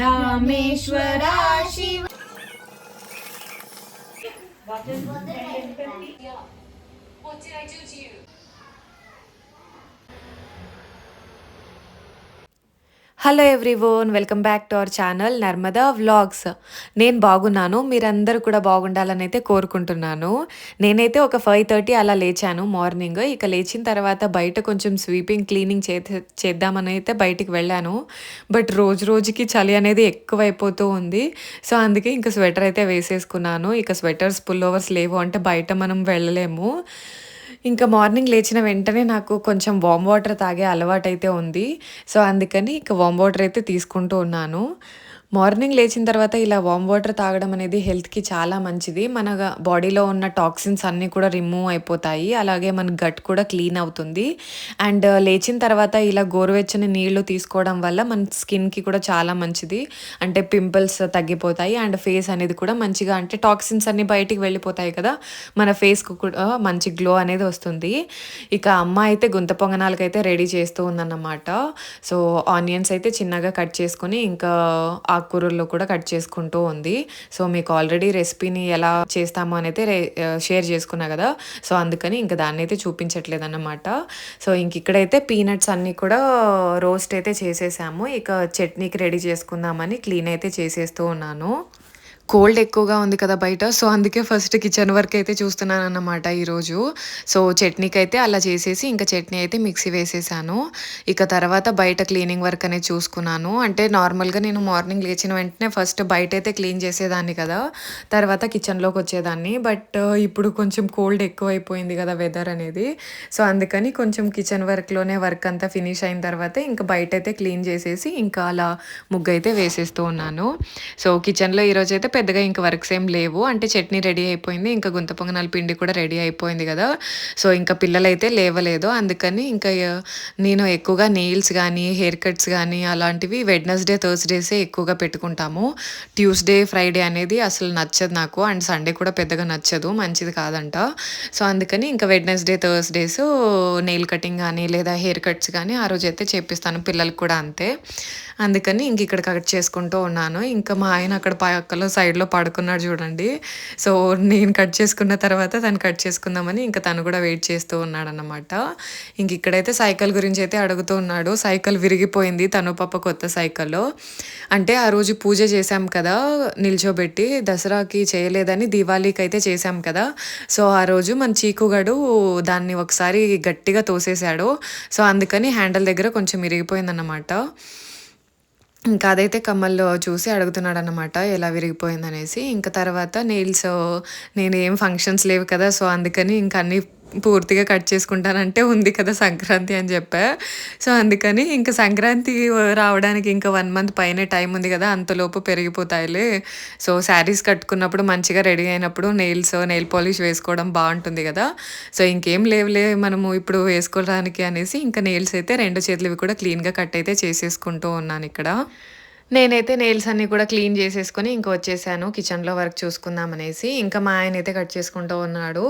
Rameshwara Shiva What did I do? to you? Hello everyone welcome back to our channel Narmada vlogs నేను బాగున్నాను. మీరందరూ కూడా బాగుండాలని అయితే కోరుకుంటున్నాను. నేనైతే ఒక ఫైవ్ థర్టీ అలా లేచాను మార్నింగ్. ఇక లేచిన తర్వాత బయట కొంచెం స్వీపింగ్ క్లీనింగ్ చే చేద్దామని అయితే బయటికి వెళ్ళాను. బట్ రోజు రోజుకి చలి అనేది ఎక్కువైపోతూ ఉంది. సో అందుకే ఇంకా స్వెటర్ అయితే వేసేసుకున్నాను. ఇక స్వెటర్స్ పుల్ ఓవర్స్ లేవు అంటే బయట మనం వెళ్ళలేము. ఇంకా మార్నింగ్ లేచిన వెంటనే నాకు కొంచెం వామ్ వాటర్ తాగే అలవాటు అయితే ఉంది. సో అందుకని ఇక వామ్ వాటర్ అయితే తీసుకుంటూ ఉన్నాను. మార్నింగ్ లేచిన తర్వాత ఇలా వామ్ వాటర్ తాగడం అనేది హెల్త్కి చాలా మంచిది. మన బాడీలో ఉన్న టాక్సిన్స్ అన్నీ కూడా రిమూవ్ అయిపోతాయి. అలాగే మన గట్ కూడా క్లీన్ అవుతుంది. అండ్ లేచిన తర్వాత ఇలా గోరువెచ్చని నీళ్ళు తీసుకోవడం వల్ల మన స్కిన్కి కూడా చాలా మంచిది. అంటే పింపుల్స్ తగ్గిపోతాయి. అండ్ ఫేస్ అనేది కూడా మంచిగా అంటే టాక్సిన్స్ అన్ని బయటికి వెళ్ళిపోతాయి కదా. మన ఫేస్కు కూడా మంచి గ్లో అనేది వస్తుంది. ఇక అమ్మ అయితే గుంత పొంగనాలకైతే రెడీ చేస్తూ ఉందన్నమాట. సో ఆనియన్స్ అయితే చిన్నగా కట్ చేసుకొని ఇంకా ఆకుకూరల్లో కూడా కట్ చేసుకుంటూ ఉంది. సో మీకు ఆల్రెడీ రెసిపీని ఎలా చేస్తామో అని అయితే షేర్ చేసుకున్నా కదా. సో అందుకని ఇంకా దాన్ని అయితే చూపించట్లేదు అన్నమాట సో ఇంక ఇక్కడైతే పీనట్స్ అన్నీ కూడా రోస్ట్ అయితే చేసేసాము. ఇక చట్నీకి రెడీ చేసుకుందామని క్లీన్ అయితే చేసేస్తూ ఉన్నాను. కోల్డ్ ఎక్కువగా ఉంది కదా బయట. సో అందుకే ఫస్ట్ కిచెన్ వర్క్ అయితే చూస్తున్నాను అన్నమాట ఈరోజు. సో చట్నీకి అయితే అలా చేసేసి ఇంకా చట్నీ అయితే మిక్సీ వేసేసాను. ఇక తర్వాత బయట క్లీనింగ్ వర్క్ అనేది చూసుకున్నాను. అంటే నార్మల్గా నేను మార్నింగ్ లేచిన వెంటనే ఫస్ట్ బయట అయితే క్లీన్ చేసేదాన్ని కదా. తర్వాత కిచెన్లోకి వచ్చేదాన్ని. బట్ ఇప్పుడు కొంచెం కోల్డ్ ఎక్కువైపోయింది కదా వెదర్ అనేది. సో అందుకని కొంచెం కిచెన్ వర్క్లోనే వర్క్ అంతా ఫినిష్ అయిన తర్వాత ఇంకా బయట అయితే క్లీన్ చేసేసి ఇంకా అలా ముగ్గు అయితే వేసేస్తూ ఉన్నాను. సో కిచెన్లో ఈరోజు అయితే పెద్దగా ఇంకా వర్క్స్ ఏం లేవు. అంటే చట్నీ రెడీ అయిపోయింది. ఇంకా గుంత పొంగనాల పిండి కూడా రెడీ అయిపోయింది కదా. సో ఇంకా పిల్లలైతే లేవలేదు. అందుకని ఇంకా నేను ఎక్కువగా నెయిల్స్ కానీ హెయిర్ కట్స్ కానీ అలాంటివి వెడ్నెస్డే థర్స్డేసే ఎక్కువగా పెట్టుకుంటాము. ట్యూస్డే ఫ్రైడే అనేది అసలు నచ్చదు నాకు. అండ్ సండే కూడా పెద్దగా నచ్చదు. మంచిది కాదంట. సో అందుకని ఇంకా వెడ్నెస్డే థర్స్డేస్ నెయిల్ కటింగ్ కానీ లేదా హెయిర్ కట్స్ కానీ ఆ రోజు అయితే చేపిస్తాను. పిల్లలకు కూడా అంతే. అందుకని ఇంక ఇక్కడ కట్ చేసుకుంటూ ఉన్నాను. ఇంకా మా ఆయన అక్కడ పక్కలో సైడ్లో పడుకున్నాడు చూడండి. సో నేను కట్ చేసుకున్న తర్వాత తను కట్ చేసుకుందామని ఇంకా తను కూడా వెయిట్ చేస్తూ ఉన్నాడు ఇంక ఇక్కడైతే సైకిల్ గురించి అయితే అడుగుతూ ఉన్నాడు. సైకిల్ విరిగిపోయింది తను పాప కొత్త సైకిల్లో అంటే ఆ రోజు పూజ చేశాం కదా నిల్చోబెట్టి దసరాకి చేయలేదని దివాళీకి అయితే చేశాం కదా. సో ఆ రోజు మన చీకుగాడు దాన్ని ఒకసారి గట్టిగా తోసేశాడు. సో అందుకని హ్యాండిల్ దగ్గర కొంచెం విరిగిపోయిందన్నమాట. ఇంకా అదైతే కమ్మల్లో చూసి అడుగుతున్నాడు అనమాట ఎలా విరిగిపోయిందనేసి. ఇంకా తర్వాత నెయిల్స్ నేను ఏం ఫంక్షన్స్ లేవు కదా సో అందుకని ఇంకా అన్ని పూర్తిగా కట్ చేసుకుంటానంటే ఉంది కదా సంక్రాంతి అని చెప్పా. సో అందుకని ఇంకా సంక్రాంతి రావడానికి ఇంకా వన్ మంత్ పైన టైం ఉంది కదా అంతలోపు పెరిగిపోతాయిలే. సో శారీస్ కట్టుకున్నప్పుడు మంచిగా రెడీ అయినప్పుడు నెయిల్స్ నెయిల్ పాలిష్ వేసుకోవడం బాగుంటుంది కదా. సో ఇంకేం లేవులే మనము ఇప్పుడు వేసుకోవడానికి అనేసి ఇంకా నెయిల్స్ అయితే రెండు చేతులవి కూడా క్లీన్గా కట్ అయితే చేసేసుకుంటూ ఉన్నాను ఇక్కడ. నేనైతే నెయిల్స్ అన్నీ కూడా క్లీన్ చేసేసుకొని ఇంకా వచ్చేసాను కిచెన్లో వర్క్ చూసుకుందాం అనేసి. ఇంకా మా ఆయన అయితే కట్ చేసుకుంటూ ఉన్నాడు.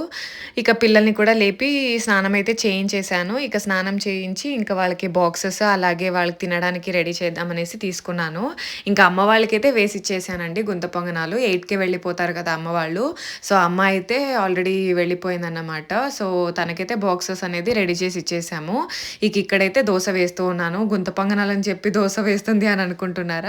ఇక పిల్లల్ని కూడా లేపి స్నానం అయితే చేయించేశాను. ఇక స్నానం చేయించి ఇంకా వాళ్ళకి బాక్సెస్ అలాగే వాళ్ళకి తినడానికి రెడీ చేద్దామనేసి తీసుకున్నాను. ఇంకా అమ్మ వాళ్ళకైతే వేసి ఇచ్చేసానండి గుంత పొంగనాలు. ఎయిట్కే వెళ్ళిపోతారు కదా అమ్మ వాళ్ళు. సో అమ్మ అయితే ఆల్రెడీ వెళ్ళిపోయిందన్నమాట. సో తనకైతే బాక్సెస్ అనేది రెడీ చేసి ఇచ్చేసాము. ఇక ఇక్కడైతే దోశ వేస్తూ ఉన్నాను. గుంత పొంగనాలు అని చెప్పి దోశ వేస్తుంది అని అనుకుంటున్నారు?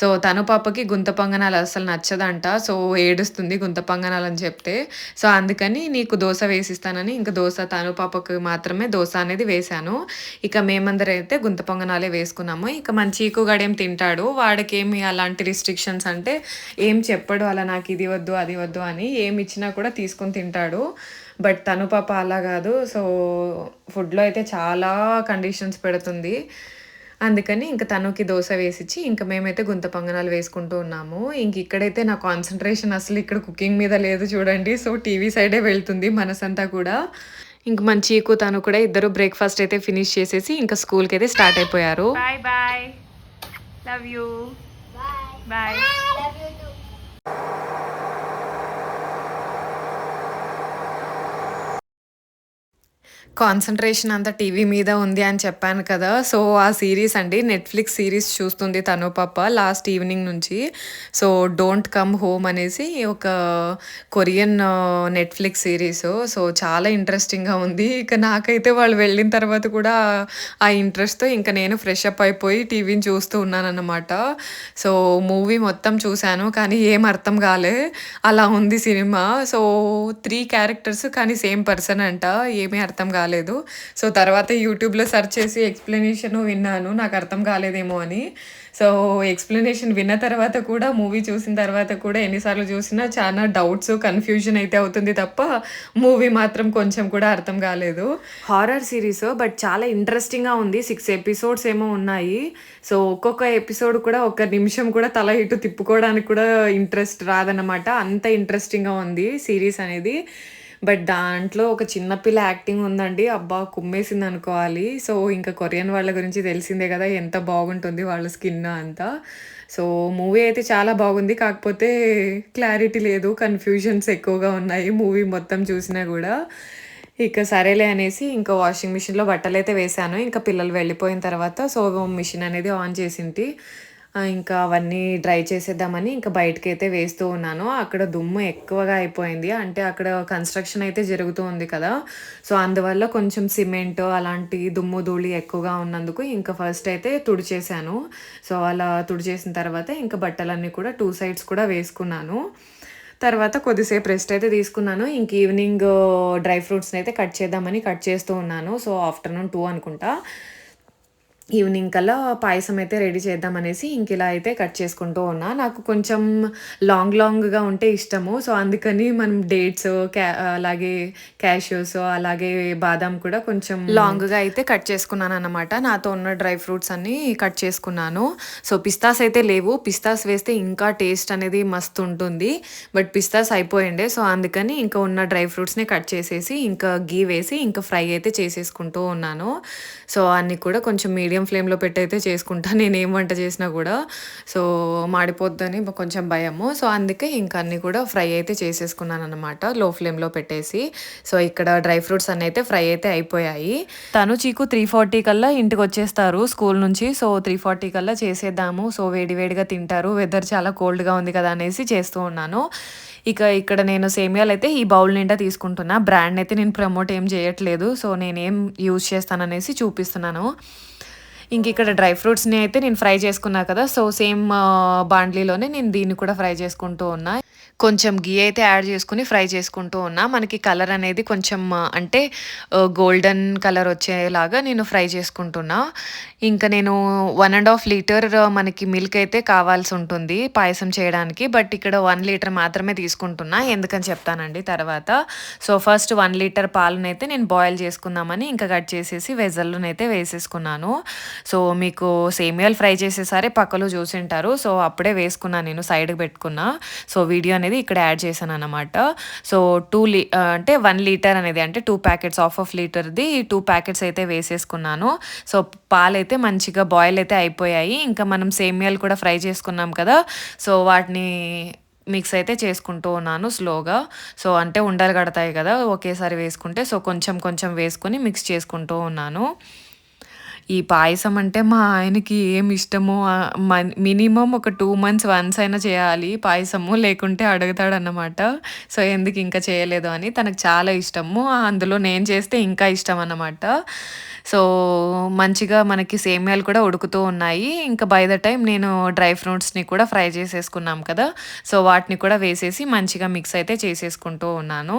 సో తను పాపకి గుంత పొంగనాలు అసలు నచ్చదంట. సో ఏడుస్తుంది గుంత పొంగనాలు అని చెప్తే. సో అందుకని నీకు దోశ వేసిస్తానని ఇంకా దోశ తను పాపకు మాత్రమే దోశ అనేది వేశాను. ఇక మేమందరం అయితే గుంత పొంగనాలే వేసుకున్నాము. ఇక మన చీకుగాడేం తింటాడు. వాడికి ఏమి అలాంటి రిస్ట్రిక్షన్స్ అంటే ఏం చెప్పడు అలా నాకు ఇది వద్దు అది వద్దు అని ఏమి ఇచ్చినా కూడా తీసుకొని తింటాడు. బట్ తను పాప అలా కాదు. సో ఫుడ్లో అయితే చాలా కండిషన్స్ పెడుతుంది. అందుకని ఇంకా తనుకి దోశ వేసిచ్చి ఇంకా మేమైతే గుంత పొంగనాలు వేసుకుంటూ ఉన్నాము. ఇంక ఇక్కడైతే నా కాన్సన్ట్రేషన్ అసలు ఇక్కడ కుకింగ్ మీద లేదు చూడండి. సో టీవీ సైడే వెళ్తుంది మనసంతా కూడా. ఇంక మన చీకు తను కూడా ఇద్దరు బ్రేక్ఫాస్ట్ అయితే ఫినిష్ చేసేసి ఇంకా స్కూల్కి అయితే స్టార్ట్ అయిపోయారు. Bye bye love you bye concentration అంతా టీవీ మీద ఉంది అని చెప్పాను కదా. సో ఆ సిరీస్ అండి నెట్ఫ్లిక్స్ సిరీస్ చూస్తుంది తను పాప లాస్ట్ ఈవినింగ్ నుంచి. సో డోంట్ కమ్ హోమ్ అనేసి ఒక కొరియన్ నెట్ఫ్లిక్స్ సిరీస్. సో చాలా ఇంట్రెస్టింగ్గా ఉంది. ఇక నాకైతే వాళ్ళు వెళ్ళిన తర్వాత కూడా ఆ ఇంట్రెస్ట్తో ఇంకా నేను ఫ్రెష్ అప్ అయిపోయి టీవీని చూస్తూ ఉన్నానన్నమాట. సో మూవీ మొత్తం చూశాను కానీ ఏం అర్థం కాలే. అలా ఉంది సినిమా. సో త్రీ క్యారెక్టర్స్ కానీ సేమ్ పర్సన్ అంట. ఏమీ అర్థం కాలేదు. సో తర్వాత యూట్యూబ్లో సెర్చ్ చేసి ఎక్స్ప్లెనేషన్ విన్నాను. నాకు అర్థం కాలేదేమో అని. సో ఎక్స్ప్లెనేషన్ విన్న తర్వాత కూడా మూవీ చూసిన తర్వాత కూడా ఎన్నిసార్లు చూసినా చాలా డౌట్స్ కన్ఫ్యూజన్ అయితే అవుతుంది తప్ప మూవీ మాత్రం కొంచెం కూడా అర్థం కాలేదు. హారర్ సిరీస్ బట్ చాలా ఇంట్రెస్టింగ్గా ఉంది. సిక్స్ ఎపిసోడ్స్ ఏమో ఉన్నాయి. సో ఒక్కొక్క ఎపిసోడ్ కూడా ఒక నిమిషం కూడా తల ఇటు తిప్పుకోవడానికి కూడా ఇంట్రెస్ట్ రాదన్నమాట. అంత ఇంట్రెస్టింగ్గా ఉంది సిరీస్ అనేది. బట్ దాంట్లో ఒక చిన్నపిల్ల యాక్టింగ్ ఉందండి. అబ్బా కుమ్మేసింది అనుకోవాలి సో ఇంకా కొరియన్ వాళ్ళ గురించి తెలిసిందే కదా ఎంత బాగుంటుంది వాళ్ళ స్కిన్ అంతా. సో మూవీ అయితే చాలా బాగుంది. కాకపోతే క్లారిటీ లేదు కన్ఫ్యూజన్స్ ఎక్కువగా ఉన్నాయి మూవీ మొత్తం చూసినా కూడా. ఇక సరేలే అనేసి ఇంకా వాషింగ్ మిషన్లో బట్టలు అయితే వేసాను ఇంకా పిల్లలు వెళ్ళిపోయిన తర్వాత సో మిషన్ అనేది ఆన్ చేసింటి. ఇంకా అవన్నీ డ్రై చేసేద్దామని ఇంకా బయటకి అయితే వేస్తూ ఉన్నాను. అక్కడ దుమ్ము ఎక్కువగా అయిపోయింది. అంటే అక్కడ కన్స్ట్రక్షన్ అయితే జరుగుతూ ఉంది కదా. సో అందువల్ల కొంచెం సిమెంట్ అలాంటి దుమ్ము ధూళి ఎక్కువగా ఉన్నందుకు ఇంకా ఫస్ట్ అయితే తుడిచేసాను సో అలా తుడిచేసిన తర్వాత ఇంకా బట్టలన్నీ కూడా టూ సైడ్స్ కూడా వేసుకున్నాను. తర్వాత కొద్దిసేపు రెస్ట్ అయితే తీసుకున్నాను. ఇంక ఈవినింగ్ డ్రై ఫ్రూట్స్ని అయితే కట్ చేద్దామని కట్ చేస్తూ ఉన్నాను. సో ఆఫ్టర్నూన్ టూ అనుకుంటా. ఈవినింగ్ కల్లా పాయసం అయితే రెడీ చేద్దామనేసి ఇంక ఇలా అయితే కట్ చేసుకుంటూ ఉన్నా. నాకు కొంచెం లాంగ్ లాంగ్గా ఉంటే ఇష్టము. సో అందుకని మనం డేట్స్ క్యా అలాగే క్యాష్యూస్ అలాగే బాదాం కూడా కొంచెం లాంగ్గా అయితే కట్ చేసుకున్నాను అనమాట నాతో ఉన్న డ్రై ఫ్రూట్స్ అన్ని కట్ చేసుకున్నాను. సో పిస్తాస్ అయితే లేవు. పిస్తాస్ వేస్తే ఇంకా టేస్ట్ అనేది మస్తు ఉంటుంది. బట్ పిస్తాస్ అయిపోయిండే. సో అందుకని ఇంకా ఉన్న డ్రై ఫ్రూట్స్ని కట్ చేసేసి ఇంకా గీ వేసి ఇంకా ఫ్రై అయితే చేసేసుకుంటూ ఉన్నాను. సో అన్నీ కూడా కొంచెం మీడియం ఫ్లేమ్లో పెట్టి అయితే చేసుకుంటా. నేను ఏం వంట చేసినా కూడా. సో మాడిపోద్దని కొంచెం భయము. సో అందుకే ఇంకా అన్నీ కూడా ఫ్రై అయితే చేసేసుకున్నాను అనమాట లో ఫ్లేమ్లో పెట్టేసి. సో ఇక్కడ డ్రై ఫ్రూట్స్ అన్నీ అయితే ఫ్రై అయితే అయిపోయాయి. తను చీకు త్రీ ఫార్టీ కల్లా ఇంటికి వచ్చేస్తారు స్కూల్ నుంచి. సో త్రీ ఫార్టీ కల్లా చేసేద్దాము. సో వేడి వేడిగా తింటారు. వెదర్ చాలా కోల్డ్గా ఉంది కదా అనేసి చేస్తూ ఉన్నాను. ఇక ఇక్కడ నేను సేమియాలు అయితే ఈ బౌల్ నిండా తీసుకుంటున్నా. బ్రాండ్ అయితే నేను ప్రమోట్ ఏం చేయట్లేదు. సో నేనేం యూజ్ చేస్తాననేసి చూపిస్తున్నాను. ఇంక ఇక్కడ డ్రై ఫ్రూట్స్ని అయితే నేను ఫ్రై చేసుకున్నా కదా సో సేమ్ బాండ్లీలోనే నేను దీన్ని కూడా ఫ్రై చేసుకుంటూ ఉన్నా. కొంచెం గీ అయితే యాడ్ చేసుకుని ఫ్రై చేసుకుంటూ ఉన్నా. మనకి కలర్ అనేది కొంచెం అంటే గోల్డెన్ కలర్ వచ్చేలాగా నేను ఫ్రై చేసుకుంటున్నా. ఇంకా నేను వన్ అండ్ హాఫ్ లీటర్ మనకి మిల్క్ అయితే కావాల్సి ఉంటుంది పాయసం చేయడానికి. బట్ ఇక్కడ వన్ లీటర్ మాత్రమే తీసుకుంటున్నా. ఎందుకని చెప్తానండి తర్వాత. సో ఫస్ట్ వన్ లీటర్ పాలనైతే నేను బాయిల్ చేసుకుందామని ఇంకా కట్ చేసేసి వెజల్లోనైతే వేసేసుకున్నాను. సో మీకు సేమియాలు ఫ్రై చేసేసరే పక్కలో చూసింటారు సో అప్పుడే వేసుకున్నాను నేను సైడ్కి పెట్టుకున్నా. సో వీడియో అనేది ఇక్కడ యాడ్ చేశాను అనమాట సో టూ లీ అంటే వన్ లీటర్ అనేది అంటే టూ ప్యాకెట్స్ హాఫ్ ఆఫ్ లీటర్ది టూ ప్యాకెట్స్ అయితే వేసేసుకున్నాను. సో పాలు అయితే మంచిగా బాయిల్ అయితే అయిపోయాయి. ఇంకా మనం సేమియాలు కూడా ఫ్రై చేసుకున్నాం కదా సో వాటిని మిక్స్ అయితే చేసుకుంటూ ఉన్నాను స్లోగా. సో అంటే ఉండలు కడతాయి కదా ఒకేసారి వేసుకుంటే. సో కొంచెం కొంచెం వేసుకొని మిక్స్ చేసుకుంటూ ఉన్నాను. ఈ పాయసం అంటే మా ఆయనకి ఏం ఇష్టమో మినిమం ఒక టూ మంత్స్ వన్స్ అయినా చేయాలి పాయసము లేకుంటే అడుగుతాడన్నమాట. సో ఎందుకు ఇంకా చేయలేదు అని తనకు చాలా ఇష్టము. అందులో నేను చేస్తే ఇంకా ఇష్టం అన్నమాట సో మంచిగా మనకి సేమియాలు కూడా ఉడుకుతూ ఉన్నాయి. ఇంకా బై ద టైం నేను డ్రై ఫ్రూట్స్ని కూడా ఫ్రై చేసేసుకున్నాం కదా. సో వాటిని కూడా వేసేసి మంచిగా మిక్స్ అయితే చేసేసుకుంటూ ఉన్నాను.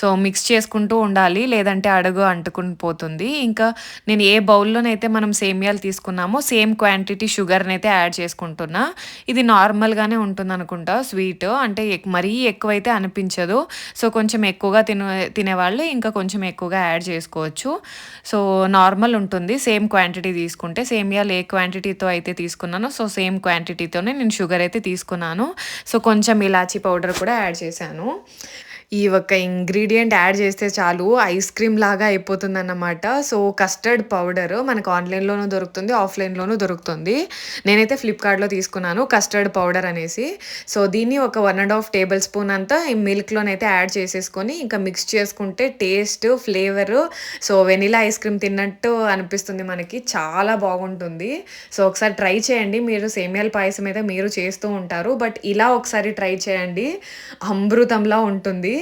సో మిక్స్ చేసుకుంటూ ఉండాలి లేదంటే అడుగు అంటుకుని పోతుంది. ఇంకా నేను ఏ బౌల్లో అయితే మనం సేమియాలు తీసుకున్నామో. సేమ్ క్వాంటిటీ షుగర్ని అయితే యాడ్ చేసుకుంటున్నా. ఇది నార్మల్గానే ఉంటుంది అనుకుంటా స్వీట్. అంటే మరీ ఎక్కువైతే అనిపించదు. సో కొంచెం ఎక్కువగా తినే తినేవాళ్ళు ఇంకా కొంచెం ఎక్కువగా యాడ్ చేసుకోవచ్చు. సో నార్మల్ ఉంటుంది. సేమ్ క్వాంటిటీ తీసుకుంటే సేమియాలు ఏ క్వాంటిటీతో అయితే తీసుకున్నానో సో సేమ్ క్వాంటిటీతోనే నేను షుగర్ అయితే తీసుకున్నాను. సో కొంచెం ఇలాచీ పౌడర్ కూడా యాడ్ చేశాను. ఈ ఒక ఇంగ్రీడియంట్ యాడ్ చేస్తే చాలు ఐస్ క్రీమ్ లాగా అయిపోతుంది అన్నమాట సో కస్టర్డ్ పౌడర్ మనకు ఆన్లైన్లోనూ దొరుకుతుంది ఆఫ్లైన్లోనూ దొరుకుతుంది. నేనైతే ఫ్లిప్కార్ట్లో తీసుకున్నాను కస్టర్డ్ పౌడర్ అనేసి. సో దీన్ని ఒక one and half tablespoon అంతా ఈ మిల్క్లోనైతే యాడ్ చేసేసుకొని ఇంకా మిక్స్ చేసుకుంటే taste flavour so vanilla ice cream తిన్నట్టు అనిపిస్తుంది మనకి. చాలా బాగుంటుంది. సో ఒకసారి ట్రై చేయండి. మీరు సేమియాల పాయసం అయితే మీరు చేస్తూ ఉంటారు. బట్ ఇలా ఒకసారి ట్రై చేయండి. అమృతంలా ఉంటుంది.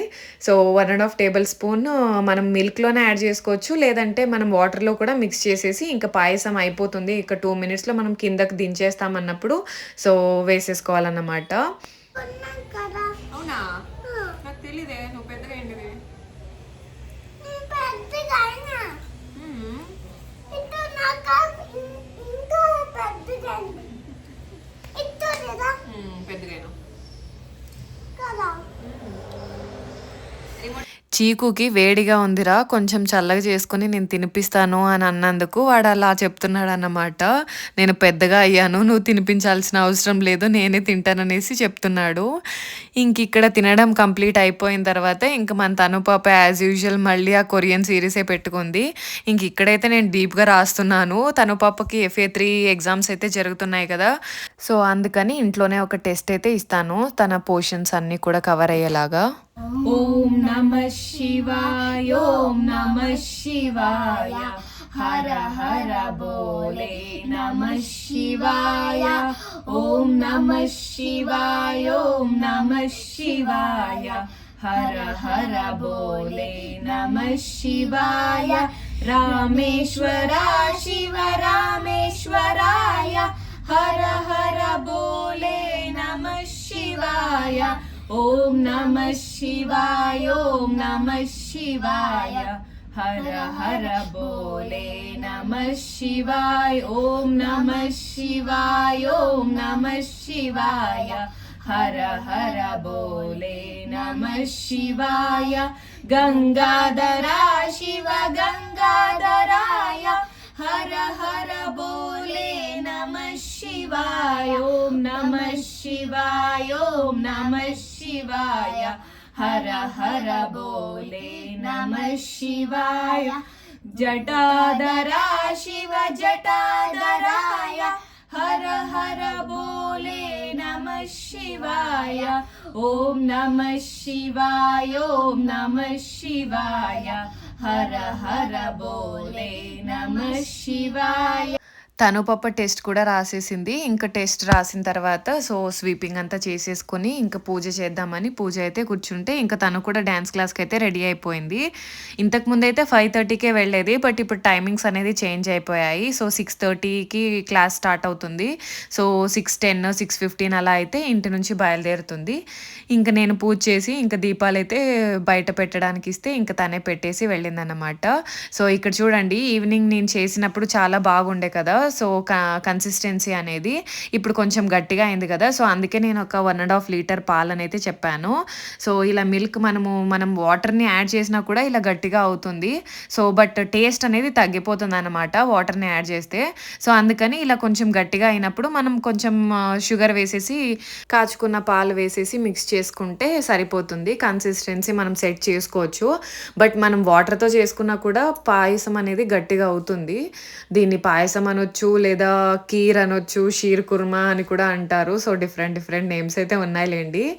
So one and half tablespoon మనం మిల్క్లోనే యాడ్ చేసుకోవచ్చు. లేదంటే మనం వాటర్లో కూడా మిక్స్ చేసేసి ఇంకా పాయసం అయిపోతుంది. ఇక టూ మినిట్స్లో మనం కిందకి దించేస్తామన్నప్పుడు సో వేసేసుకోవాలన్నమాట. అవునా? నాకు తెలియదే నువ్వు పెద్దగా ఏంటిది పెద్దగా చీకుకి వేడిగా ఉందిరా కొంచెం చల్లగా చేసుకొని నేను తినిపిస్తాను అని అన్నందుకు వాడు అలా చెప్తున్నాడు అన్నమాట నేను పెద్దగా అయ్యాను నువ్వు తినిపించాల్సిన అవసరం లేదు నేనే తింటాననేసి చెప్తున్నాడు. ఇంక ఇక్కడ తినడం కంప్లీట్ అయిపోయిన తర్వాత ఇంక మన తను పాప యాజ్ యూజువల్ మళ్ళీ ఆ కొరియన్ సిరీసే పెట్టుకుంది. ఇంక ఇక్కడైతే నేను డీప్గా రాస్తున్నాను. తను పాపకి ఎఫ్ఏ త్రీ ఎగ్జామ్స్ అయితే జరుగుతున్నాయి కదా. సో అందుకని ఇంట్లోనే ఒక టెస్ట్ అయితే ఇస్తాను. తన పోర్షన్స్ అన్నీ కూడా కవర్ అయ్యేలాగా. ఓం నమ శివాయ ఓం నమ శివాయ. హర హర బోలే నమ శివాయ ఓం నమ శివాయ ఓం నమ శివాయ హర హర బోలే నమ శివాయ రామేశ్వర శివ రామేశ్వరాయ హర హర బోలే నమ శివాయ ఓం నమ శివాయ ఓం నమ శివాయ హర హర బోలే నమ శివాయ ఓం నమ శివాయ ఓం నమ శివాయ హర హర బోలే నమ శివాయ గంగాధరా శివ గంగాధరాయ హర హర బోలే నమ శివాయ ఓం నమ శివాయ ఓం నమ శివాయ హర హర బోలే నమ శివాయ జటాధరా శివ జటాధరాయ హర హర బోలే నమ శివాయ ఓం నమ శివాయ ఓం నమ శివాయ హర హర బోలే నమ శివాయ తను పాప టెస్ట్ కూడా రాసేసింది. ఇంకా టెస్ట్ రాసిన తర్వాత సో స్వీపింగ్ అంతా చేసేసుకొని ఇంకా పూజ చేద్దామని పూజ అయితే కూర్చుంటే ఇంకా తను కూడా డ్యాన్స్ క్లాస్కి అయితే రెడీ అయిపోయింది. ఇంతకు ముందు అయితే ఫైవ్ థర్టీకే వెళ్ళేది బట్ ఇప్పుడు టైమింగ్స్ అనేది చేంజ్ అయిపోయాయి. సో సిక్స్ థర్టీకి క్లాస్ స్టార్ట్ అవుతుంది. So six ten six fifteen అలా అయితే ఇంటి నుంచి బయలుదేరుతుంది. ఇంకా నేను పూజ చేసి ఇంకా దీపాలు అయితే బయట పెట్టడానికి ఇస్తే ఇంకా తనే పెట్టేసి వెళ్ళిందన్నమాట. సో ఇక్కడ చూడండి ఈవినింగ్ నేను చేసినప్పుడు చాలా బాగుండే కదా. సో కన్సిస్టెన్సీ అనేది ఇప్పుడు కొంచెం గట్టిగా అయింది కదా సో అందుకే నేను ఒక వన్ అండ్ హాఫ్ లీటర్ పాలని అయితే చెప్పాను. సో ఇలా మిల్క్ మనము మనం వాటర్ని యాడ్ చేసినా కూడా ఇలా గట్టిగా అవుతుంది. సో బట్ టేస్ట్ అనేది తగ్గిపోతుంది అనమాట వాటర్ని యాడ్ చేస్తే. సో అందుకని ఇలా కొంచెం గట్టిగా అయినప్పుడు మనం కొంచెం షుగర్ వేసేసి కాచుకున్న పాలు వేసేసి మిక్స్ చేసుకుంటే సరిపోతుంది. కన్సిస్టెన్సీ మనం సెట్ చేసుకోవచ్చు. బట్ మనం వాటర్తో చేసుకున్నా కూడా పాయసం అనేది గట్టిగా అవుతుంది. దీన్ని పాయసం అనొచ్చు లేదా కీర్ అనొచ్చు షీర్ కుర్మా అని కూడా అంటారు. సో డిఫరెంట్ డిఫరెంట్ నేమ్స్ అయితే ఉన్నాయిలేండి.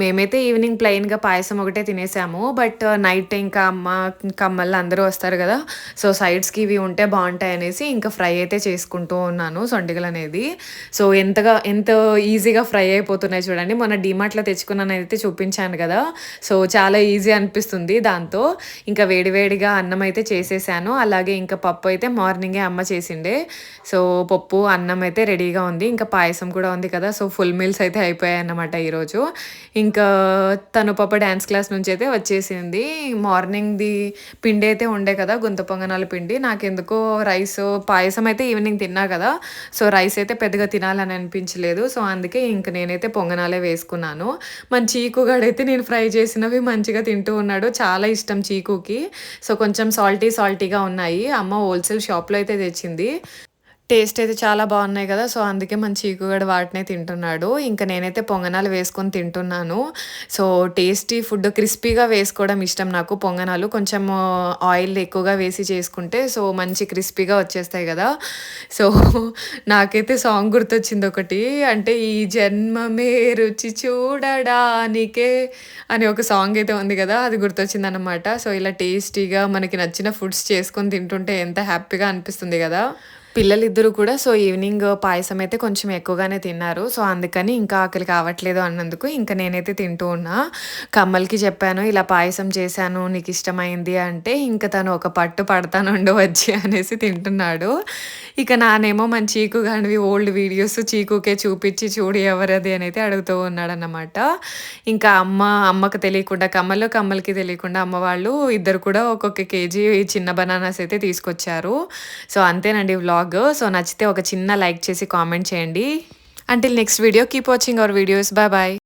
మేమైతే ఈవినింగ్ ప్లెయిన్గా పాయసం ఒకటే తినేసాము. బట్ uh, నైట్ ఇంకా అమ్మ కమ్మలు అందరూ వస్తారు కదా. సో సైడ్స్కి ఇవి ఉంటే బాగుంటాయి అనేసి ఇంకా ఫ్రై అయితే చేసుకుంటూ ఉన్నాను సొంటిగలు అనేది. సో ఎంతగా ఎంత ఈజీగా ఫ్రై అయిపోతున్నాయి చూడండి. మొన్న డిమార్ట్లో తెచ్చుకున్నాను అయితే చూపించాను కదా. సో చాలా ఈజీ అనిపిస్తుంది దాంతో. ఇంకా వేడివేడిగా అన్నం అయితే చేసేసాను. అలాగే ఇంకా పప్పు అయితే మార్నింగే అమ్మ చేసిండే. సో పప్పు అన్నం అయితే రెడీగా ఉంది. ఇంకా పాయసం కూడా ఉంది కదా. సో ఫుల్ మీల్స్ అయితే అయిపోయాయి అన్నమాట ఈరోజు. ఇంకా తను పాప డ్యాన్స్ క్లాస్ నుంచి అయితే వచ్చేసింది. మార్నింగ్ది పిండి అయితే ఉండే కదా గుంత పొంగనాల పిండి. నాకెందుకో రైస్ పాయసం అయితే ఈవినింగ్ తిన్నా కదా సో రైస్ అయితే పెద్దగా తినాలని అనిపించలేదు. సో అందుకే ఇంక నేనైతే పొంగనాలే వేసుకున్నాను. మన చీకుగాడైతే నేను ఫ్రై చేసినవి మంచిగా తింటూ ఉన్నాడు. చాలా ఇష్టం చీకుకి. సో కొంచెం సాల్టీ సాల్టీగా ఉన్నాయి. అమ్మ హోల్సేల్ షాప్లో అయితే తెచ్చింది. టేస్ట్ అయితే చాలా బాగున్నాయి కదా సో అందుకే మన చీకుగడ వాటినే తింటున్నాడు. ఇంకా నేనైతే పొంగనాలు వేసుకొని తింటున్నాను. సో టేస్టీ ఫుడ్ క్రిస్పీగా వేసుకోవడం ఇష్టం నాకు పొంగనాలు. కొంచెం ఆయిల్ ఎక్కువగా వేసి చేసుకుంటే సో మంచి క్రిస్పీగా వచ్చేస్తాయి కదా. సో నాకైతే సాంగ్ గుర్తొచ్చింది ఒకటి అంటే ఈ జన్మమే రుచి చూడడానికే అని ఒక సాంగ్ అయితే ఉంది కదా అది గుర్తొచ్చింది అనమాట సో ఇలా టేస్టీగా మనకి నచ్చిన ఫుడ్స్ చేసుకొని తింటుంటే ఎంత హ్యాపీగా అనిపిస్తుంది కదా. పిల్లలిద్దరూ కూడా సో ఈవినింగ్ పాయసం అయితే కొంచెం ఎక్కువగానే తిన్నారు. సో అందుకని ఇంకా ఆకలి కావట్లేదు అన్నందుకు. ఇంకా నేనైతే తింటూ ఉన్నా. కమ్మల్కి చెప్పాను ఇలా పాయసం చేశాను నీకు ఇష్టమైంది అంటే ఇంకా తను ఒక పట్టు పడతానుండు వచ్చి అనేసి తింటున్నాడు. ఇక నానేమో మన చీకు కానివి ఓల్డ్ వీడియోస్ చీకుకే చూపించి చూడు ఎవరది అని అయితే అడుగుతూ ఉన్నాడు అన్నమాట ఇంకా అమ్మ అమ్మకు తెలియకుండా కమ్మలు కమ్మలకి తెలియకుండా అమ్మ వాళ్ళు ఇద్దరు కూడా ఒక్కొక్క కేజీ చిన్న బనానాస్ అయితే తీసుకొచ్చారు. సో అంతేనండి వ్లాగ్ సో నచ్చితే ఒక చిన్న లైక్ చేసి కామెంట్ చేయండి. Until next video keep watching our videos bye bye